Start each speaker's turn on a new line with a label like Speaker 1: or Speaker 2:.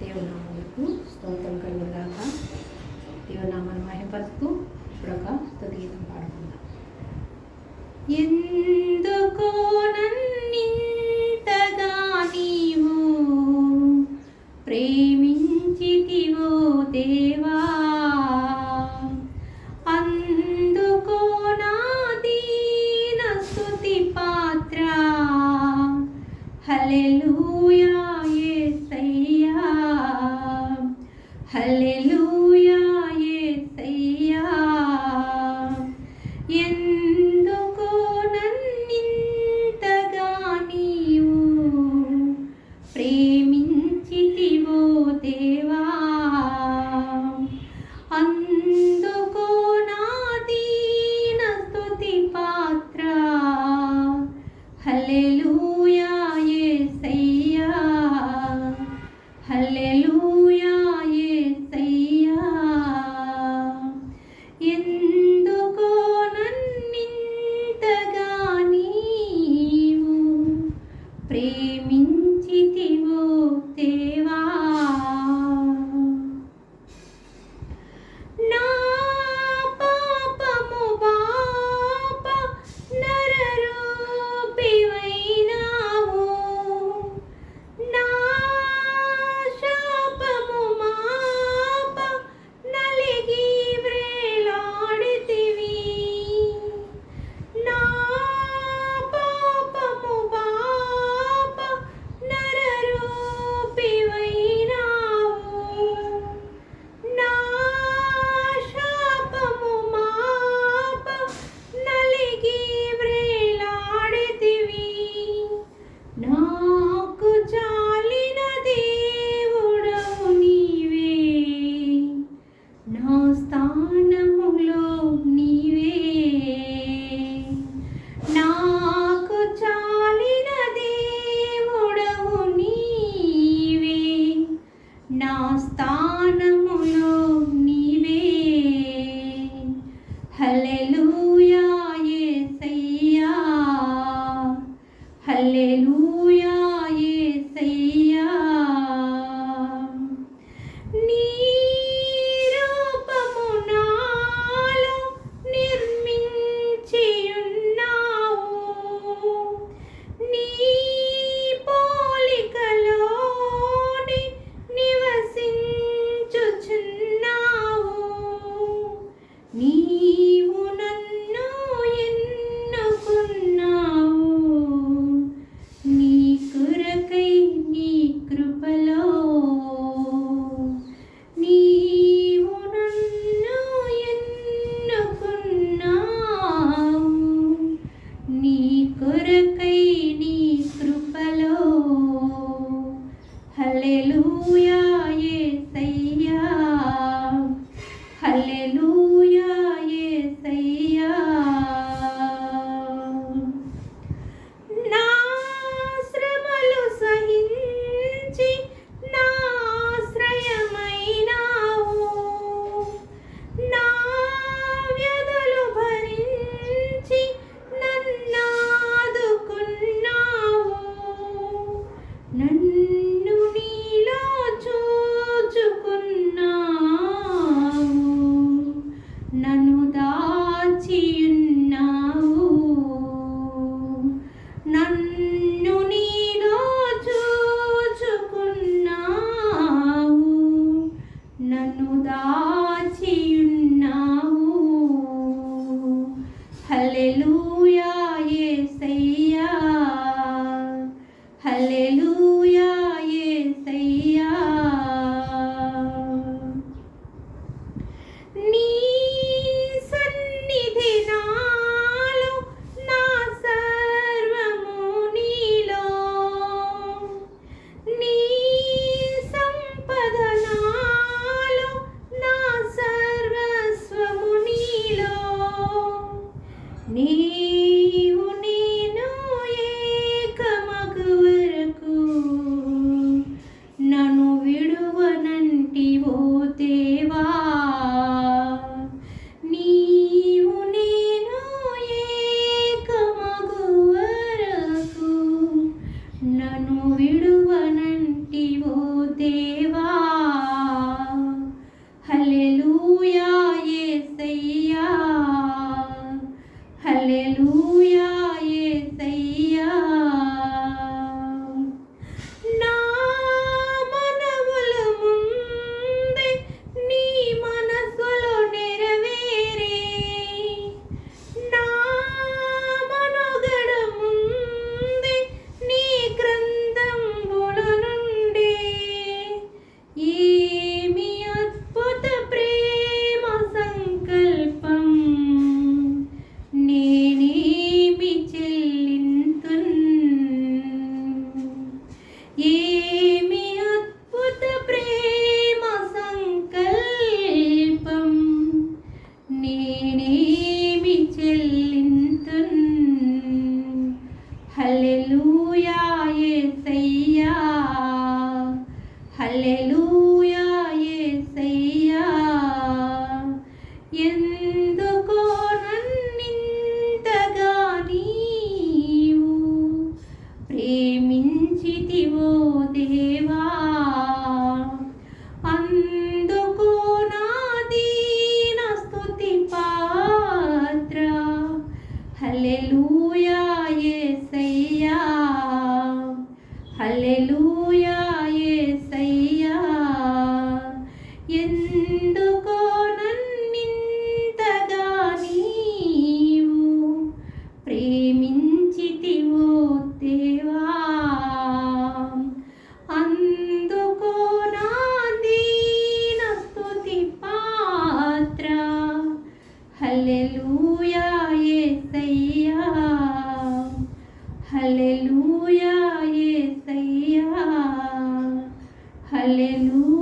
Speaker 1: దేవనామాలకు స్తోత్రం కలుగులాక దేవనామాలు మహిపరుస్తూ ఇప్పుడు ఒక స్థుతిగీతం పాడుకుందాం. ఎందుకో నన్నింతగా నీవు ప్రేమించితివో దేవా? aleluya. 감사합니다. Bye. హల్లెలూయా